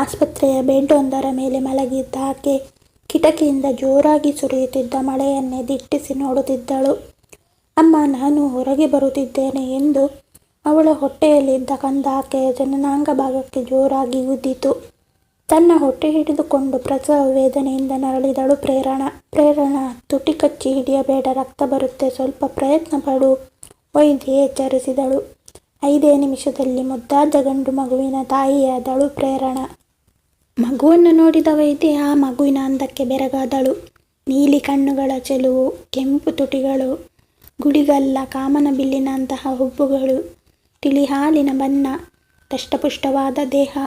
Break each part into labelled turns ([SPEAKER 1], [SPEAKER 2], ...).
[SPEAKER 1] ಆಸ್ಪತ್ರೆಯ ಬೆಡ್ಡೊಂದರ ಮೇಲೆ ಮಲಗಿದ್ದ ಆಕೆ ಕಿಟಕಿಯಿಂದ ಜೋರಾಗಿ ಸುರಿಯುತ್ತಿದ್ದ ಮಳೆಯನ್ನೇ ದಿಟ್ಟಿಸಿ ನೋಡುತ್ತಿದ್ದಳು. ಅಮ್ಮ, ನಾನು ಹೊರಗೆ ಬರುತ್ತಿದ್ದೇನೆ ಎಂದು ಅವಳ ಹೊಟ್ಟೆಯಲ್ಲಿದ್ದ ಕಂದ ಆಕೆಯ ಜನನಾಂಗ ಭಾಗಕ್ಕೆ ಜೋರಾಗಿ ಉದ್ದಿತು ತನ್ನ ಹೊಟ್ಟೆ ಹಿಡಿದುಕೊಂಡು ಪ್ರಸವ ವೇದನೆಯಿಂದ ನರಳಿದಳು ಪ್ರೇರಣ ಪ್ರೇರಣ, ತುಟಿ ಕಚ್ಚಿ ಹಿಡಿಯಬೇಡ, ರಕ್ತ ಬರುತ್ತೆ, ಸ್ವಲ್ಪ ಪ್ರಯತ್ನ ಪಡು ವೈದ್ಯೆ ಎಚ್ಚರಿಸಿದಳು. ಐದೇ ನಿಮಿಷದಲ್ಲಿ ಮುದ್ದಾದ ಗಂಡು ಮಗುವಿನ ತಾಯಿಯಾದಳು ಪ್ರೇರಣಾ. ಮಗುವನ್ನು ನೋಡಿದ ವೈದ್ಯೆ ಆ ಮಗುವಿನ ಅಂದಕ್ಕೆ ಬೆರಗಾದಳು. ನೀಲಿ ಕಣ್ಣುಗಳ ಚೆಲುವು, ಕೆಂಪು ತುಟಿಗಳು, ಗುಳಿಗಲ್ಲ ಕಾಮನಬಿಲ್ಲಿನಂತಹ ಹುಬ್ಬುಗಳು, ತಿಳಿ ಹಾಲಿನ ಬಣ್ಣ, ದಷ್ಟಪುಷ್ಟವಾದ ದೇಹ,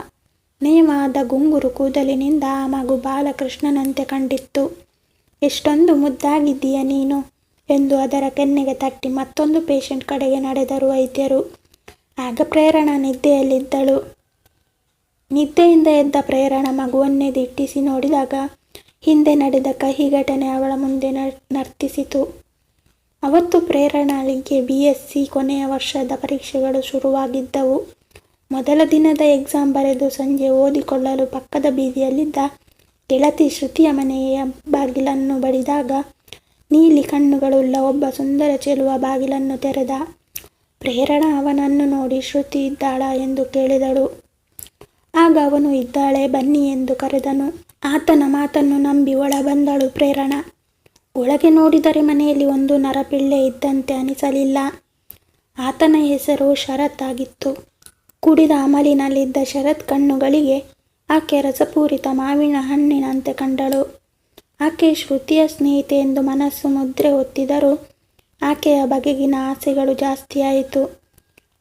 [SPEAKER 1] ನಯವಾದ ಗುಂಗುರು ಕೂದಲಿನಿಂದ ಆ ಮಗು ಬಾಲಕೃಷ್ಣನಂತೆ ಕಂಡಿತ್ತು. ಎಷ್ಟೊಂದು ಮುದ್ದಾಗಿದ್ದೀಯ ನೀನು ಎಂದು ಅದರ ಕೆನ್ನೆಗೆ ತಟ್ಟಿ ಮತ್ತೊಂದು ಪೇಷಂಟ್ ಕಡೆಗೆ ನಡೆದರು ವೈದ್ಯರು. ಆಗ ಪ್ರೇರಣಾ ನಿದ್ದೆಯಲ್ಲಿದ್ದಳು. ನಿದ್ದೆಯಿಂದ ಎದ್ದ ಪ್ರೇರಣ ಮಗುವನ್ನೇ ದಿಟ್ಟಿಸಿ ನೋಡಿದಾಗ ಹಿಂದೆ ನಡೆದ ಕಹಿ ಘಟನೆ ಅವಳ ಮುಂದೆ ನರ್ತಿಸಿತು. ಅವತ್ತು ಪ್ರೇರಣಾಳಿಗೆ ಬಿ. ಎಸ್. ಸಿ. ಕೊನೆಯ ವರ್ಷದ ಪರೀಕ್ಷೆಗಳು ಶುರುವಾಗಿದ್ದವು. ಮೊದಲ ದಿನದ ಎಕ್ಸಾಮ್ ಬರೆದು ಸಂಜೆ ಓದಿಕೊಳ್ಳಲು ಪಕ್ಕದ ಬೀದಿಯಲ್ಲಿದ್ದ ಗೆಳತಿ ಶ್ರುತಿಯ ಮನೆಯ ಬಾಗಿಲನ್ನು ಬಡಿದಾಗ ನೀಲಿ ಕಣ್ಣುಗಳುಳ್ಳ ಒಬ್ಬ ಸುಂದರ ಚೆಲುವ ಬಾಗಿಲನ್ನು ತೆರೆದ. ಪ್ರೇರಣಾ ಅವನನ್ನು ನೋಡಿ ಶ್ರುತಿ ಇದ್ದಾಳ ಎಂದು ಕೇಳಿದಳು. ಆಗ ಅವನು ಇದ್ದಾಳೆ, ಬನ್ನಿ ಎಂದು ಕರೆದನು. ಆತನ ಮಾತನ್ನು ನಂಬಿ ಒಳ ಬಂದಳು ಪ್ರೇರಣ ಒಳಗೆ ನೋಡಿದರೆ ಮನೆಯಲ್ಲಿ ಒಂದು ನರಪಿಳ್ಳೆ ಇದ್ದಂತೆ ಅನಿಸಲಿಲ್ಲ. ಆತನ ಹೆಸರು ಶರತ್ ಆಗಿತ್ತು. ಕುಡಿದ ಅಮಲಿನಲ್ಲಿದ್ದ ಶರತ್ ಕಣ್ಣುಗಳಿಗೆ ಆಕೆ ರಸಪೂರಿತ ಮಾವಿನ ಹಣ್ಣಿನಂತೆ ಕಂಡಳು. ಆಕೆ ಶ್ರುತಿಯ ಸ್ನೇಹಿತೆ ಎಂದು ಮನಸ್ಸು ಮುದ್ರೆ ಒತ್ತಿದರೂ ಆಕೆಯ ಬಗೆಗಿನ ಆಸೆಗಳು ಜಾಸ್ತಿಯಾಯಿತು.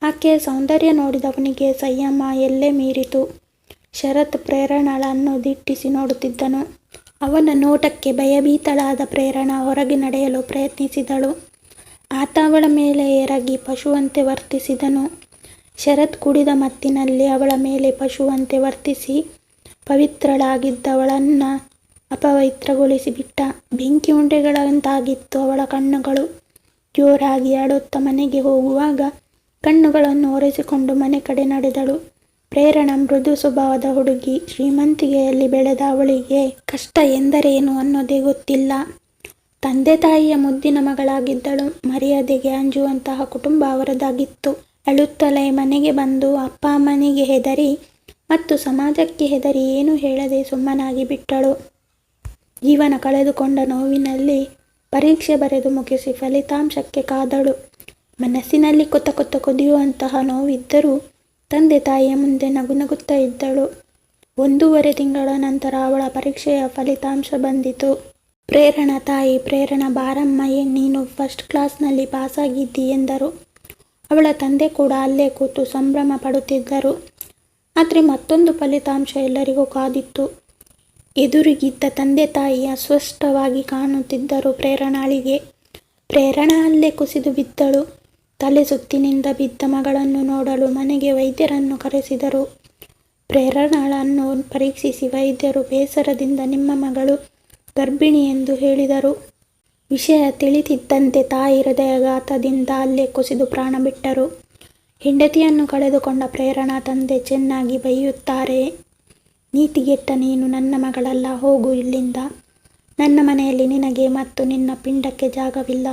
[SPEAKER 1] ಆಕೆಯ ಸೌಂದರ್ಯ ನೋಡಿದವನಿಗೆ ಸಂಯಮ ಎಲ್ಲೇ ಮೀರಿತು. ಶರತ್ ಪ್ರೇರಣಳನ್ನು ದಿಟ್ಟಿಸಿ ನೋಡುತ್ತಿದ್ದನು. ಅವನ ನೋಟಕ್ಕೆ ಭಯಭೀತಳಾದ ಪ್ರೇರಣ ಹೊರಗೆ ನಡೆಯಲು ಪ್ರಯತ್ನಿಸಿದಳು. ಆತ ಅವಳ ಮೇಲೆ ಎರಗಿ ಪಶುವಂತೆ ವರ್ತಿಸಿದನು. ಶರತ್ ಕುಡಿದ ಮತ್ತಿನಲ್ಲಿ ಅವಳ ಮೇಲೆ ಪಶುವಂತೆ ವರ್ತಿಸಿ ಪವಿತ್ರಳಾಗಿದ್ದವಳನ್ನ ಅಪವಿತ್ರಗೊಳಿಸಿಬಿಟ್ಟ. ಬೆಂಕಿ ಉಂಡೆಗಳಂತಾಗಿತ್ತು ಅವಳ ಕಣ್ಣುಗಳು. ಜೋರಾಗಿ ಅಳುತ್ತ ಮನೆಗೆ ಹೋಗುವಾಗ ಕಣ್ಣುಗಳನ್ನು ಒರೆಸಿಕೊಂಡು ಮನೆ ಕಡೆ ನಡೆದಳು. ಪ್ರೇರಣಾ ಮೃದು ಸ್ವಭಾವದ ಹುಡುಗಿ. ಶ್ರೀಮಂತಿಗೆಯಲ್ಲಿ ಬೆಳೆದ ಅವಳಿಗೆ ಕಷ್ಟ ಎಂದರೇನು ಅನ್ನೋದೇ ಗೊತ್ತಿಲ್ಲ. ತಂದೆ ತಾಯಿಯ ಮುದ್ದಿನ ಮಗಳಾಗಿದ್ದಳು. ಮರ್ಯಾದೆಗೆ ಅಂಜುವಂತಹ ಕುಟುಂಬ ಅವರದಾಗಿತ್ತು. ಅಳುತ್ತಲೇ ಮನೆಗೆ ಬಂದು ಅಪ್ಪ ಅಮ್ಮನಿಗೆ ಹೆದರಿ ಮತ್ತು ಸಮಾಜಕ್ಕೆ ಹೆದರಿ ಏನು ಹೇಳದೆ ಸುಮ್ಮನಾಗಿ ಬಿಟ್ಟಳು. ಜೀವನ ಕಳೆದುಕೊಂಡ ನೋವಿನಲ್ಲಿ ಪರೀಕ್ಷೆ ಬರೆದು ಮುಗಿಸಿ ಫಲಿತಾಂಶಕ್ಕೆ ಕಾದಳು. ಮನಸ್ಸಿನಲ್ಲಿ ಕೊತ ಕೊತ್ತ ಕೊದಿಯುವಂತಹ ನೋವಿದ್ದರೂ ತಂದೆ ತಾಯಿಯ ಮುಂದೆ ನಗು ನಗುತ್ತಾ ಇದ್ದಳು. ಒಂದೂವರೆ ತಿಂಗಳ ನಂತರ ಅವಳ ಪರೀಕ್ಷೆಯ ಫಲಿತಾಂಶ ಬಂದಿತು. ಪ್ರೇರಣಾ ತಾಯಿ, ಪ್ರೇರಣಾ ಬಾರಮ್ಮ ನೀನು ಫಸ್ಟ್ ಕ್ಲಾಸ್ನಲ್ಲಿ ಪಾಸಾಗಿದ್ದಿ ಎಂದರು. ಅವಳ ತಂದೆ ಕೂಡ ಅಲ್ಲೇ ಕೂತು ಸಂಭ್ರಮ ಪಡುತ್ತಿದ್ದರು. ಆದರೆ ಮತ್ತೊಂದು ಫಲಿತಾಂಶ ಎಲ್ಲರಿಗೂ ಕಾದಿತ್ತು. ಎದುರಿಗಿದ್ದ ತಂದೆ ತಾಯಿ ಅಸ್ಪಷ್ಟವಾಗಿ ಕಾಣುತ್ತಿದ್ದರು ಪ್ರೇರಣಾಳಿಗೆ. ಪ್ರೇರಣಾ ಅಲ್ಲೇ ಕುಸಿದು ಬಿದ್ದಳು. ತಲೆ ಸುತ್ತಿನಿಂದ ಬಿದ್ದ ಮಗಳನ್ನು ನೋಡಲು ಮನೆಗೆ ವೈದ್ಯರನ್ನು ಕರೆಸಿದರು. ಪ್ರೇರಣಳನ್ನು ಪರೀಕ್ಷಿಸಿ ವೈದ್ಯರು ಬೇಸರದಿಂದ ನಿಮ್ಮ ಮಗಳು ಗರ್ಭಿಣಿ ಎಂದು ಹೇಳಿದರು. ವಿಷಯ ತಿಳಿದಿದ್ದಂತೆ ತಾಯಿ ಹೃದಯಾಘಾತದಿಂದ ಅಲ್ಲೇ ಕುಸಿದು ಪ್ರಾಣ ಬಿಟ್ಟರು. ಹೆಂಡತಿಯನ್ನು ಕಳೆದುಕೊಂಡ ಪ್ರೇರಣಾ ತಂದೆ ಚೆನ್ನಾಗಿ ಬೈಯುತ್ತಾರೆ. ನೀತಿಗೆಟ್ಟ ನೀನು ನನ್ನ ಮಗಳಲ್ಲ, ಹೋಗು ಇಲ್ಲಿಂದ. ನನ್ನ ಮನೆಯಲ್ಲಿ ನಿನಗೆ ಮತ್ತು ನಿನ್ನ ಪಿಂಡಕ್ಕೆ ಜಾಗವಿಲ್ಲ.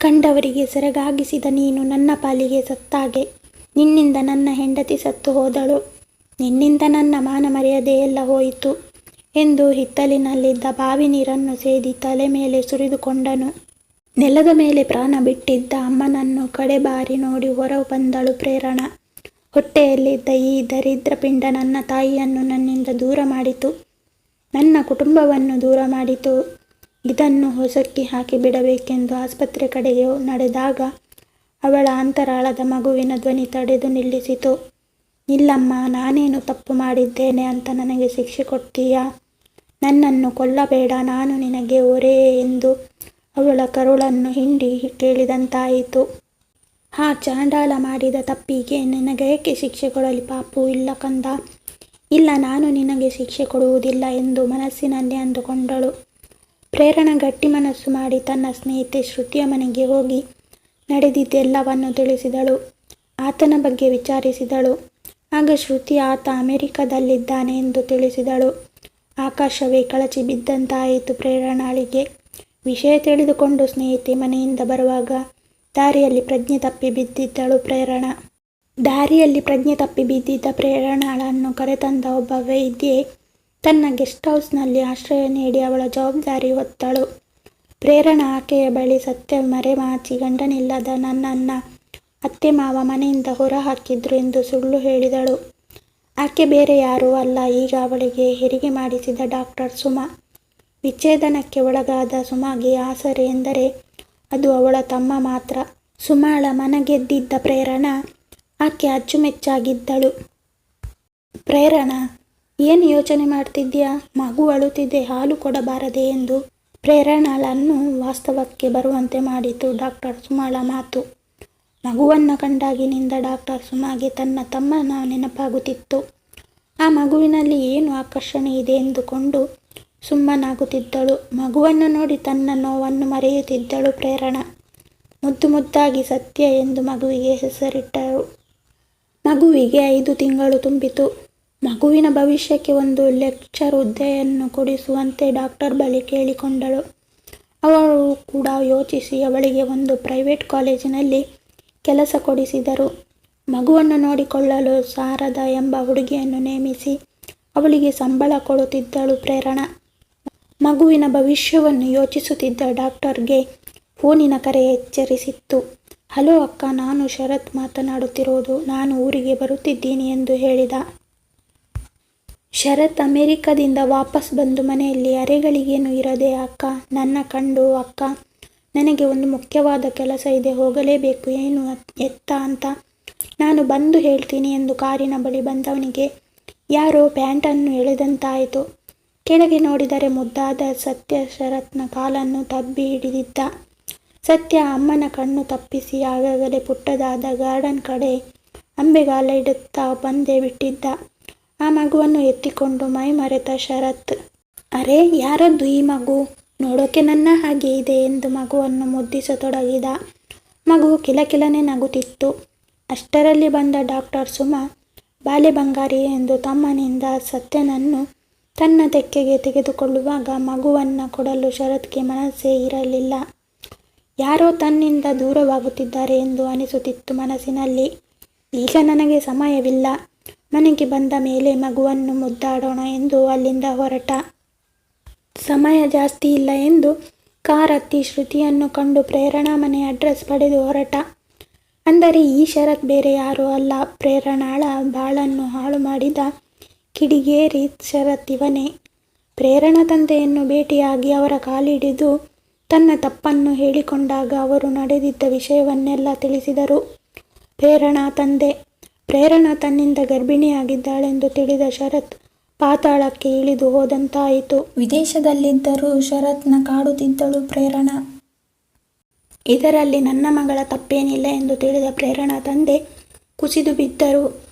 [SPEAKER 1] ಕಂಡವರಿಗೆ ಸೆರಗಾಗಿಸಿದ ನೀನು ನನ್ನ ಪಾಲಿಗೆ ಸತ್ತಾಗೆ. ನಿನ್ನಿಂದ ನನ್ನ ಹೆಂಡತಿ ಸತ್ತು ಹೋದಳು. ನಿನ್ನಿಂದ ನನ್ನ ಮಾನ ಮರ್ಯಾದೆಯೆಲ್ಲ ಹೋಯಿತು ಎಂದು ಹಿತ್ತಲಿನಲ್ಲಿದ್ದ ಬಾವಿ ನೀರನ್ನು ಸೇದಿ ತಲೆ ಮೇಲೆ ಸುರಿದುಕೊಂಡನು. ನೆಲದ ಮೇಲೆ ಪ್ರಾಣ ಬಿಟ್ಟಿದ್ದ ಅಮ್ಮನನ್ನು ಕಡೆಬಾರಿ ನೋಡಿ ಹೊರ ಬಂದಳು ಪ್ರೇರಣ ಹೊಟ್ಟೆಯಲ್ಲಿದ್ದ ಈ ದರಿದ್ರ ಪಿಂಡ ನನ್ನ ತಾಯಿಯನ್ನು ನನ್ನಿಂದ ದೂರ ಮಾಡಿತು. ನನ್ನ ಕುಟುಂಬವನ್ನು ದೂರ ಮಾಡಿತು. ಇದನ್ನು ಹೊಸಕ್ಕೆ ಹಾಕಿ ಬಿಡಬೇಕೆಂದು ಆಸ್ಪತ್ರೆ ಕಡೆಗೆ ನಡೆದಾಗ ಅವಳ ಅಂತರಾಳದ ಮಗುವಿನ ಧ್ವನಿ ತಡೆದು ನಿಲ್ಲಿಸಿತು. ಇಲ್ಲಮ್ಮ, ನಾನೇನು ತಪ್ಪು ಮಾಡಿದ್ದೇನೆ ಅಂತ ನನಗೆ ಶಿಕ್ಷೆ ಕೊಡ್ತೀಯಾ? ನನ್ನನ್ನು ಕೊಲ್ಲಬೇಡ, ನಾನು ನಿನಗೆ ಒರೇ ಎಂದು ಅವಳ ಕರುಳನ್ನು ಹಿಂಡಿ ಕೇಳಿದಂತಾಯಿತು. ಆ ಚಾಂಡಾಲ ಮಾಡಿದ ತಪ್ಪಿಗೆ ನಿನಗೇಕೆ ಶಿಕ್ಷೆ ಕೊಡಲಿ ಪಾಪು ಇಲ್ಲ ಕಂದ. ಇಲ್ಲ, ನಾನು ನಿನಗೆ ಶಿಕ್ಷೆ ಕೊಡುವುದಿಲ್ಲ ಎಂದು ಮನಸ್ಸಿನಲ್ಲಿ ಅಂದುಕೊಂಡಳು. ಪ್ರೇರಣಾ ಗಟ್ಟಿ ಮನಸ್ಸು ಮಾಡಿ ತನ್ನ ಸ್ನೇಹಿತೆ ಶ್ರುತಿಯ ಮನೆಗೆ ಹೋಗಿ ನಡೆದಿದ್ದೆಲ್ಲವನ್ನು ತಿಳಿಸಿದಳು. ಆತನ ಬಗ್ಗೆ ವಿಚಾರಿಸಿದಳು. ಆಗ ಶ್ರುತಿ ಆತ ಅಮೆರಿಕದಲ್ಲಿದ್ದಾನೆ ಎಂದು ತಿಳಿಸಿದಳು ಆಕಾಶವೇ ಕಳಚಿ ಬಿದ್ದಂತಾಯಿತು ಪ್ರೇರಣಾಳಿಗೆ ವಿಷಯ ತಿಳಿದುಕೊಂಡು ಸ್ನೇಹಿತೆ ಮನೆಯಿಂದ ಬರುವಾಗ ದಾರಿಯಲ್ಲಿ ಪ್ರಜ್ಞೆ ತಪ್ಪಿ ಬಿದ್ದಿದ್ದಳು ಪ್ರೇರಣ ದಾರಿಯಲ್ಲಿ ಪ್ರಜ್ಞೆ ತಪ್ಪಿ ಬಿದ್ದಿದ್ದ ಪ್ರೇರಣಾಳನ್ನು ಕರೆತಂದ ಒಬ್ಬ ವೈದ್ಯೆ ತನ್ನ ಗೆಸ್ಟ್ ಹೌಸ್ನಲ್ಲಿ ಆಶ್ರಯ ನೀಡಿ ಅವಳ ಜವಾಬ್ದಾರಿ ಹೊತ್ತಳು. ಪ್ರೇರಣ ಆಕೆಯ ಬಳಿ ಸತ್ಯ ಮರೆಮಾಚಿ ಗಂಡನಿಲ್ಲದ ನನ್ನನ್ನ ಅತ್ತೆ ಮಾವ ಮನೆಯಿಂದ ಹೊರ ಹಾಕಿದ್ರು ಎಂದು ಸುಳ್ಳು ಹೇಳಿದಳು. ಆಕೆ ಬೇರೆ ಯಾರೂ ಅಲ್ಲ, ಈಗ ಅವಳಿಗೆ ಹೆರಿಗೆ ಮಾಡಿಸಿದ ಡಾಕ್ಟರ್ ಸುಮಾ. ವಿಚ್ಛೇದನಕ್ಕೆ ಒಳಗಾದ ಸುಮಾಗೆ ಆಸರೆ ಎಂದರೆ ಅದು ಅವಳ ತಮ್ಮ ಮಾತ್ರ. ಸುಮಾಳ ಮನಗೆದ್ದಿದ್ದ ಪ್ರೇರಣ ಆಕೆ ಅಚ್ಚುಮೆಚ್ಚಾಗಿದ್ದಳು. ಪ್ರೇರಣ ಏನು ಯೋಚನೆ ಮಾಡ್ತಿದ್ಯಾ? ಮಗು ಅಳುತ್ತಿದ್ದೆ ಹಾಲು ಕೊಡಬಾರದೆ ಎಂದು. ಪ್ರೇರಣಾಳನ್ನು ವಾಸ್ತವಕ್ಕೆ ಬರುವಂತೆ ಮಾಡಿತು ಡಾಕ್ಟರ್ ಸುಮಾಳ ಮಾತು. ಮಗುವನ್ನು ಕಂಡಾಗಿನಿಂದ ಡಾಕ್ಟರ್ ಸುಮಾಗೆ ತನ್ನ ತಮ್ಮನ ನೆನಪಾಗುತ್ತಿತ್ತು. ಆ ಮಗುವಿನಲ್ಲಿ ಏನು ಆಕರ್ಷಣೆ ಇದೆ ಎಂದುಕೊಂಡು ಸುಮ್ಮನಾಗುತ್ತಿದ್ದಳು. ಮಗುವನ್ನು ನೋಡಿ ತನ್ನ ನೋವನ್ನು ಮರೆಯುತ್ತಿದ್ದಳು ಪ್ರೇರಣ. ಮುದ್ದು ಮುದ್ದಾಗಿ ಸತ್ಯ ಎಂದು ಮಗುವಿಗೆ ಹೆಸರಿಟ್ಟರು ಮಗುವಿಗೆ ಐದು ತಿಂಗಳು ತುಂಬಿತು. ಮಗುವಿನ ಭವಿಷ್ಯಕ್ಕೆ ಒಂದು ಲೆಕ್ಚರ್ ಹುದ್ದೆಯನ್ನು ಕೊಡಿಸುವಂತೆ ಡಾಕ್ಟರ್ ಬಳಿ ಕೇಳಿಕೊಂಡಳು. ಅವಳು ಕೂಡ ಯೋಚಿಸಿ ಅವಳಿಗೆ ಒಂದು ಪ್ರೈವೇಟ್ ಕಾಲೇಜಿನಲ್ಲಿ ಕೆಲಸ ಕೊಡಿಸಿದರು. ಮಗುವನ್ನು ನೋಡಿಕೊಳ್ಳಲು ಸಾರದ ಎಂಬ ಹುಡುಗಿಯನ್ನು ನೇಮಿಸಿ ಅವಳಿಗೆ ಸಂಬಳ ಕೊಡುತ್ತಿದ್ದಳು ಪ್ರೇರಣ. ಮಗುವಿನ ಭವಿಷ್ಯವನ್ನು ಯೋಚಿಸುತ್ತಿದ್ದ ಡಾಕ್ಟರ್ಗೆ ಫೋನಿನ ಕರೆ ಎಚ್ಚರಿಸಿತ್ತು. ಹಲೋ ಅಕ್ಕ, ನಾನು ಶರತ್ ಮಾತನಾಡುತ್ತಿರುವುದು. ನಾನು ಊರಿಗೆ ಬರುತ್ತಿದ್ದೀನಿ ಎಂದು ಹೇಳಿದ. ಶರತ್ ಅಮೆರಿಕದಿಂದ ವಾಪಸ್ ಬಂದು ಮನೆಯಲ್ಲಿ ಅರೆಗಳಿಗೇನು ಇರದೆ, ಅಕ್ಕ, ನನ್ನ ಕಂಡು ಅಕ್ಕ, ನನಗೆ ಒಂದು ಮುಖ್ಯವಾದ ಕೆಲಸ ಇದೆ, ಹೋಗಲೇಬೇಕು, ಏನು ಎತ್ತ ಅಂತ ನಾನು ಬಂದು ಹೇಳ್ತೀನಿ ಎಂದು ಕಾರಿನ ಬಳಿ ಬಂದವನಿಗೆ, ಯಾರೋ ಪ್ಯಾಂಟನ್ನು ಎಳೆದಂತಾಯಿತು. ಕೆಳಗೆ ನೋಡಿದರೆ ಮುದ್ದಾದ ಸತ್ಯ ಶರತ್ನ ಕಾಲನ್ನು ತಬ್ಬಿ ಹಿಡಿದಿದ್ದ. ಸತ್ಯ ಅಮ್ಮನ ಕಣ್ಣು ತಪ್ಪಿಸಿ ಆಗಾಗಲೇ ಪುಟ್ಟದಾದ ಗಾರ್ಡನ್ ಕಡೆ ಅಂಬೆಗಾಲ ಇಡುತ್ತಾ ಬಂದೇ ಬಿಟ್ಟಿದ್ದ. ಆ ಮಗುವನ್ನು ಎತ್ತಿಕೊಂಡು ಮೈ ಮರೆತ ಶರತ್, ಅರೆ, ಯಾರದ್ದು ಈ ಮಗು? ನೋಡೋಕೆ ನನ್ನ ಹಾಗೆ ಇದೆ ಎಂದು ಮಗುವನ್ನು ಮುದ್ದಿಸತೊಡಗಿದ. ಮಗು ಕಿಲಕಿಲನೆ ನಗುತ್ತಿತ್ತು. ಅಷ್ಟರಲ್ಲಿ ಬಂದ ಡಾಕ್ಟರ್ ಸುಮಾ, ಬಾಲೆ ಬಂಗಾರಿ ಎಂದು ತಮ್ಮನಿಂದ ಸತ್ಯನನ್ನು ತನ್ನ ತೆಕ್ಕೆಗೆ ತೆಗೆದುಕೊಳ್ಳುವಾಗ ಮಗುವನ್ನು ಕೊಡಲು ಶರತ್ಗೆ ಮನಸ್ಸೇ ಇರಲಿಲ್ಲ. ಯಾರೋ ತನ್ನಿಂದ ದೂರವಾಗುತ್ತಿದ್ದಾರೆ ಎಂದು ಅನಿಸುತ್ತಿತ್ತು ಮನಸ್ಸಿನಲ್ಲಿ. ಈಗ ನನಗೆ ಸಮಯವಿಲ್ಲ. ಮನೆಗೆ ಬಂದ ಮೇಲೆ ಮಗುವನ್ನು ಮುದ್ದಾಡೋಣ ಎಂದು ಅಲ್ಲಿಂದ ಹೊರಟ. ಸಮಯ ಜಾಸ್ತಿ ಇಲ್ಲ ಎಂದು ಕಾರ್ ಹತ್ತಿ ಶ್ರುತಿಯನ್ನು ಕಂಡು ಪ್ರೇರಣಾ ಮನೆ ಅಡ್ರೆಸ್ ಪಡೆದು ಹೊರಟ. ಅಂದರೆ ಈ ಶರತ್ ಬೇರೆ ಯಾರೂ ಅಲ್ಲ. ಪ್ರೇರಣಾಳ ಬಾಳನ್ನು ಹಾಳು ಮಾಡಿದ ಕಿಡಿಗೇರಿ ಶರತ್ ಇವನೇ. ಪ್ರೇರಣಾ ತಂದೆಯನ್ನು ಭೇಟಿಯಾಗಿ ಅವರ ಕಾಲಿಡಿದು ತನ್ನ ತಪ್ಪನ್ನು ಹೇಳಿಕೊಂಡಾಗ ಅವರು ನಡೆದಿದ್ದ ವಿಷಯವನ್ನೆಲ್ಲ ತಿಳಿಸಿದರು. ಪ್ರೇರಣಾ ತಂದೆ ಪ್ರೇರಣಾ ತನ್ನಿಂದ ಗರ್ಭಿಣಿಯಾಗಿದ್ದಾಳೆಂದು ತಿಳಿದ ಶರತ್ ಪಾತಾಳಕ್ಕೆ ಇಳಿದು ಹೋದಂತಾಯಿತು. ವಿದೇಶದಲ್ಲಿದ್ದರೂ ಶರತ್ನ ಕಾಡುತ್ತಿದ್ದಳು ಪ್ರೇರಣಾ. ಇದರಲ್ಲಿ ನನ್ನ ಮಗಳ ತಪ್ಪೇನಿಲ್ಲ ಎಂದು ತಿಳಿದ ಪ್ರೇರಣಾ ತಂದೆ ಕುಸಿದು ಬಿದ್ದರು.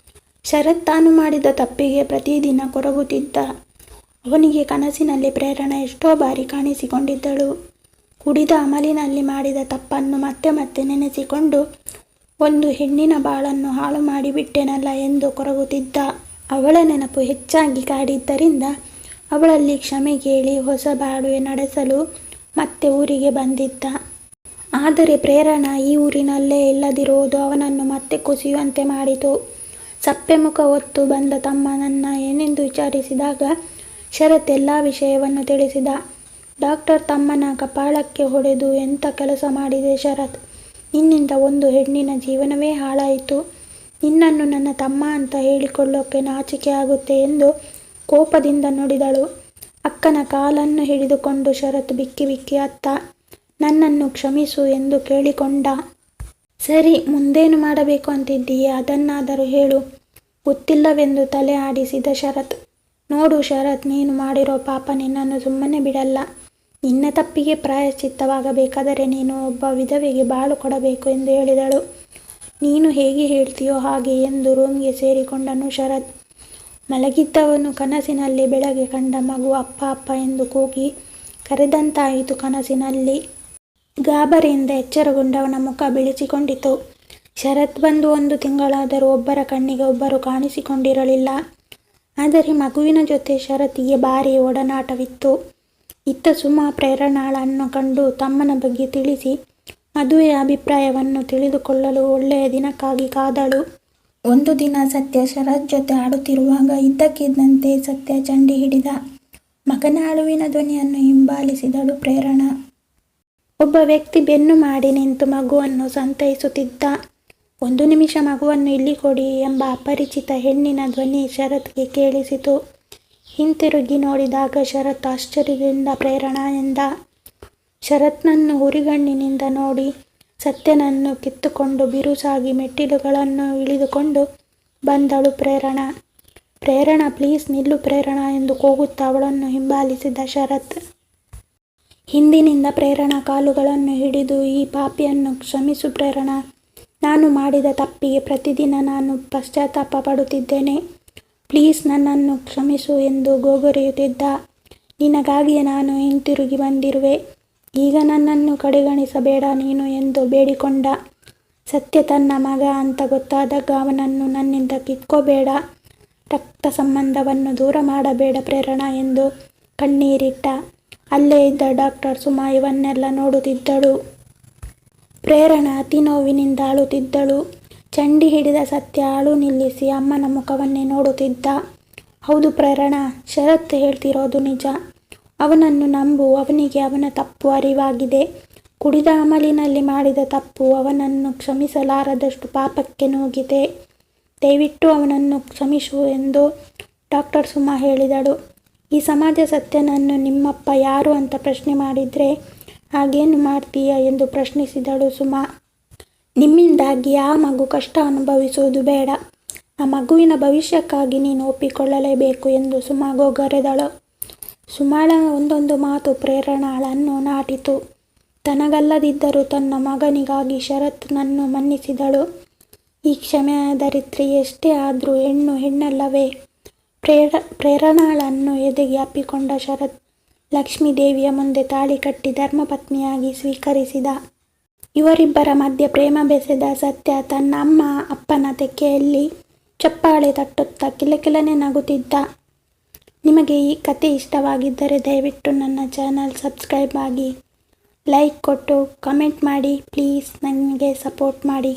[SPEAKER 1] ಶರತ್ ತಾನು ಮಾಡಿದ ತಪ್ಪಿಗೆ ಪ್ರತಿದಿನ ಕೊರಗುತ್ತಿದ್ದ. ಅವನಿಗೆ ಕನಸಿನಲ್ಲಿ ಪ್ರೇರಣಾ ಎಷ್ಟೋ ಬಾರಿ ಕಾಣಿಸಿಕೊಂಡಿದ್ದಳು. ಕುಡಿದ ಅಮಲಿನಲ್ಲಿ ಮಾಡಿದ ತಪ್ಪನ್ನು ಮತ್ತೆ ಮತ್ತೆ ನೆನೆಸಿಕೊಂಡು ಒಂದು ಹೆಣ್ಣಿನ ಬಾಳನ್ನು ಹಾಳು ಮಾಡಿಬಿಟ್ಟೆನಲ್ಲ ಎಂದು ಕೊರಗುತ್ತಿದ್ದ ಅವಳ ನೆನಪು ಹೆಚ್ಚಾಗಿ ಕಾಡಿದ್ದರಿಂದ ಅವಳಲ್ಲಿ ಕ್ಷಮೆ ಕೇಳಿ ಹೊಸ ಬಾಳುವೆ ನಡೆಸಲು ಮತ್ತೆ ಊರಿಗೆ ಬಂದಿದ್ದ. ಆದರೆ ಪ್ರೇರಣಾ ಈ ಊರಿನಲ್ಲೇ ಇಲ್ಲದಿರುವುದು ಅವನನ್ನು ಮತ್ತೆ ಕುಸಿಯುವಂತೆ ಮಾಡಿತು. ಸಪ್ಪೆ ಮುಖ ಹೊತ್ತು ಬಂದ ತಮ್ಮನನ್ನ ಏನೆಂದು ವಿಚಾರಿಸಿದಾಗ ಶರತ್ ಎಲ್ಲ ವಿಷಯವನ್ನು ತಿಳಿಸಿದ. ಡಾಕ್ಟರ್ ತಮ್ಮನ ಕಪಾಳಕ್ಕೆ ಹೊಡೆದು ಎಂಥ ಕೆಲಸ ಮಾಡಿದೆ ಶರತ್? ನಿನ್ನಿಂದ ಒಂದು ಹೆಣ್ಣಿನ ಜೀವನವೇ ಹಾಳಾಯಿತು. ನಿನ್ನನ್ನು ನನ್ನ ತಮ್ಮ ಅಂತ ಹೇಳಿಕೊಳ್ಳೋಕೆ ನಾಚಿಕೆ ಆಗುತ್ತೆ ಎಂದು ಕೋಪದಿಂದ ನುಡಿದಳು. ಅಕ್ಕನ ಕಾಲನ್ನು ಹಿಡಿದುಕೊಂಡು ಶರತ್ ಬಿಕ್ಕಿ ಬಿಕ್ಕಿ ಅತ್ತ, ನನ್ನನ್ನು ಕ್ಷಮಿಸು ಎಂದು ಕೇಳಿಕೊಂಡ. ಸರಿ, ಮುಂದೇನು ಮಾಡಬೇಕು ಅಂತಿದ್ದೀಯೇ? ಅದನ್ನಾದರೂ ಹೇಳು. ಗೊತ್ತಿಲ್ಲವೆಂದು ತಲೆ ಆಡಿಸಿದ ಶರತ್, ನೋಡು ಶರತ್, ನೀನು ಮಾಡಿರೋ ಪಾಪ ನಿನ್ನನ್ನು ಸುಮ್ಮನೆ ಬಿಡಲ್ಲ. ನಿನ್ನ ತಪ್ಪಿಗೆ ಪ್ರಾಯಶ್ಚಿತ್ತವಾಗಬೇಕಾದರೆ ನೀನು ಒಬ್ಬ ವಿಧವೆಗೆ ಬಾಳು ಕೊಡಬೇಕು ಎಂದು ಹೇಳಿದಳು. ನೀನು ಹೇಗೆ ಹೇಳ್ತೀಯೋ ಹಾಗೆ ಎಂದು ರೂಮ್ಗೆ ಸೇರಿಕೊಂಡನು ಶರತ್. ಮಲಗಿದ್ದವನು ಕನಸಿನಲ್ಲಿ ಬೆಳಗ್ಗೆ ಕಂಡ ಮಗು ಅಪ್ಪ ಅಪ್ಪ ಎಂದು ಕೂಗಿ, ಕರೆದಂತಾಯಿತು ಕನಸಿನಲ್ಲಿ. ಗಾಬರಿಯಿಂದ ಎಚ್ಚರಗೊಂಡವನ ಮುಖ ಬಿಳಿಸಿಕೊಂಡಿತು. ಶರತ್ ಬಂದು ಒಂದು ತಿಂಗಳಾದರೂ ಒಬ್ಬರ ಕಣ್ಣಿಗೆ ಒಬ್ಬರು ಕಾಣಿಸಿಕೊಂಡಿರಲಿಲ್ಲ. ಆದರೆ ಮಗುವಿನ ಜೊತೆ ಶರತ್ಗೆ ಭಾರಿ ಒಡನಾಟವಿತ್ತು. ಇತ್ತ ಸುಮಾ ಪ್ರೇರಣಾಳನ್ನು ಕಂಡು ತಮ್ಮನ ಬಗ್ಗೆ ತಿಳಿಸಿ, ಮದುವೆಯ ಅಭಿಪ್ರಾಯವನ್ನು ತಿಳಿದುಕೊಳ್ಳಲು ಒಳ್ಳೆಯ ದಿನಕ್ಕಾಗಿ ಕಾದಳು. ಒಂದು ದಿನ ಸತ್ಯ ಶರತ್ ಜೊತೆ ಆಡುತ್ತಿರುವಾಗ ಇದ್ದಕ್ಕಿದ್ದಂತೆ ಸತ್ಯ ಚಂಡಿ ಹಿಡಿದ ಮಗನ ಅಳುವಿನ ಧ್ವನಿಯನ್ನು ಹಿಂಬಾಲಿಸಿದಳು ಪ್ರೇರಣಾ. ಒಬ್ಬ ವ್ಯಕ್ತಿ ಬೆನ್ನು ಮಾಡಿ ನಿಂತು ಮಗುವನ್ನು ಸಂತೈಸುತ್ತಿದ್ದ, ಒಂದು ನಿಮಿಷ ಮಗುವನ್ನು ಇಲ್ಲಿ ಕೊಡಿ ಎಂಬ ಅಪರಿಚಿತ ಹೆಣ್ಣಿನ ಧ್ವನಿ ಶರತ್ಗೆ ಕೇಳಿಸಿತು. ಹಿಂತಿರುಗಿ ನೋಡಿದಾಗ ಶರತ್ ಆಶ್ಚರ್ಯದಿಂದ ಪ್ರೇರಣಾ ಎಂದ ಶರತ್ನನ್ನು ಹುರಿಗಣ್ಣಿನಿಂದ ನೋಡಿ ಸತ್ಯನನ್ನು ಕಿತ್ತುಕೊಂಡು ಬಿರುಸಾಗಿ ಮೆಟ್ಟಿಲುಗಳನ್ನು ಇಳಿದುಕೊಂಡು ಬಂದಳು ಪ್ರೇರಣ. ಪ್ರೇರಣ, ಪ್ಲೀಸ್ ನಿಲ್ಲು ಪ್ರೇರಣ ಎಂದು ಕೂಗುತ್ತಾ ಅವಳನ್ನು ಹಿಂಬಾಲಿಸಿದ ಶರತ್. ಹಿಂದಿನಿಂದ ಪ್ರೇರಣಾ ಕಾಲುಗಳನ್ನು ಹಿಡಿದು ಈ ಪಾಪಿಯನ್ನು ಕ್ಷಮಿಸು ಪ್ರೇರಣ. ನಾನು ಮಾಡಿದ ತಪ್ಪಿಗೆ ಪ್ರತಿದಿನ ನಾನು ಪಶ್ಚಾತ್ತಾಪ ಪಡುತ್ತಿದ್ದೇನೆ. ಪ್ಲೀಸ್ ನನ್ನನ್ನು ಕ್ಷಮಿಸು ಎಂದು ಗೋಗರೆಯುತ್ತಿದ್ದ. ನಿನಗಾಗಿಯೇ ನಾನು ಹಿಂತಿರುಗಿ ಬಂದಿರುವೆ. ಈಗ ನನ್ನನ್ನು ಕಡೆಗಣಿಸಬೇಡ ನೀನು ಎಂದು ಬೇಡಿಕೊಂಡ. ಸತ್ಯ ತನ್ನ ಮಗ ಅಂತ ಗೊತ್ತಾದಾಗ ಅವನನ್ನು ನನ್ನಿಂದ ಕಿತ್ಕೋಬೇಡ. ರಕ್ತ ಸಂಬಂಧವನ್ನು ದೂರ ಮಾಡಬೇಡ ಪ್ರೇರಣ ಎಂದು ಕಣ್ಣೀರಿಟ್ಟ. ಅಲ್ಲೇ ಇದ್ದ ಡಾಕ್ಟರ್ ಸುಮಾ ಇವನ್ನೆಲ್ಲ ನೋಡುತ್ತಿದ್ದಳು. ಪ್ರೇರಣ ಅತಿ ನೋವಿನಿಂದ ಚಂಡಿ ಹಿಡಿದ ಸತ್ಯ ಅಳು ನಿಲ್ಲಿಸಿ ಅಮ್ಮನ ಮುಖವನ್ನೇ ನೋಡುತ್ತಿದ್ದ. ಹೌದು ಪ್ರೇರಣ, ಶರತ್ ಹೇಳ್ತಿರೋದು ನಿಜ. ಅವನನ್ನು ನಂಬು, ಅವನಿಗೆ ಅವನ ತಪ್ಪು ಅರಿವಾಗಿದೆ. ಕುಡಿದ ಅಮಲಿನಲ್ಲಿ ಮಾಡಿದ ತಪ್ಪು ಅವನನ್ನು ಕ್ಷಮಿಸಲಾರದಷ್ಟು ಪಾಪಕ್ಕೆ ನೂಗಿದೆ. ದಯವಿಟ್ಟು ಅವನನ್ನು ಕ್ಷಮಿಸು ಎಂದು ಡಾಕ್ಟರ್ ಸುಮಾ ಹೇಳಿದಳು. ಈ ಸಮಾಜ ಸತ್ಯನನ್ನು ನಿಮ್ಮಪ್ಪ ಯಾರು ಅಂತ ಪ್ರಶ್ನೆ ಮಾಡಿದರೆ, ಹಾಗೇನು ಮಾಡ್ತೀಯ? ಎಂದು ಪ್ರಶ್ನಿಸಿದಳು ಸುಮಾ. ನಿಮ್ಮಿಂದಾಗಿ ಆ ಮಗು ಕಷ್ಟ ಅನುಭವಿಸುವುದು ಬೇಡ. ಆ ಮಗುವಿನ ಭವಿಷ್ಯಕ್ಕಾಗಿ ನೀನು ಒಪ್ಪಿಕೊಳ್ಳಲೇಬೇಕು ಎಂದು ಸುಮಾ ಗೋಗರೆದಳು ಸುಮಾಳ ಒಂದೊಂದು ಮಾತು ಪ್ರೇರಣಾಳನ್ನು ನಾಟಿತು. ತನಗಲ್ಲದಿದ್ದರೂ ತನ್ನ ಮಗನಿಗಾಗಿ ಶರತ್ ನನ್ನು ಮನ್ನಿಸಿದಳು. ಈ ಕ್ಷಮೆ ಧರಿತ್ರಿ ಎಷ್ಟೇ ಆದರೂ ಹೆಣ್ಣು ಹೆಣ್ಣಲ್ಲವೇ. ಪ್ರೇರ, ಪ್ರೇರಣಾಳನ್ನು ಎದೆಗೆ ಅಪ್ಪಿಕೊಂಡ ಶರತ್ ಲಕ್ಷ್ಮೀದೇವಿಯ ಮುಂದೆ ತಾಳಿ ಕಟ್ಟಿ ಧರ್ಮಪತ್ನಿಯಾಗಿ ಸ್ವೀಕರಿಸಿದ. ಇವರಿಬ್ಬರ ಮಧ್ಯೆ ಪ್ರೇಮ ಬೆಸೆದ ಸತ್ಯ ತನ್ನ ಅಮ್ಮ ಅಪ್ಪನ ತೆಕ್ಕೆಯಲ್ಲಿ ಚಪ್ಪಾಳೆ ತಟ್ಟುತ್ತಾ ಕಿಲಕಿಲನೆ ನಗುತ್ತಿದ್ದ. ನಿಮಗೆ ಈ ಕತೆ ಇಷ್ಟವಾಗಿದ್ದರೆ ದಯವಿಟ್ಟು ನನ್ನ ಚಾನಲ್ ಸಬ್ಸ್ಕ್ರೈಬ್ ಆಗಿ ಲೈಕ್ ಕೊಟ್ಟು ಕಮೆಂಟ್ ಮಾಡಿ, ಪ್ಲೀಸ್. ನನಗೆ ಸಪೋರ್ಟ್ ಮಾಡಿ.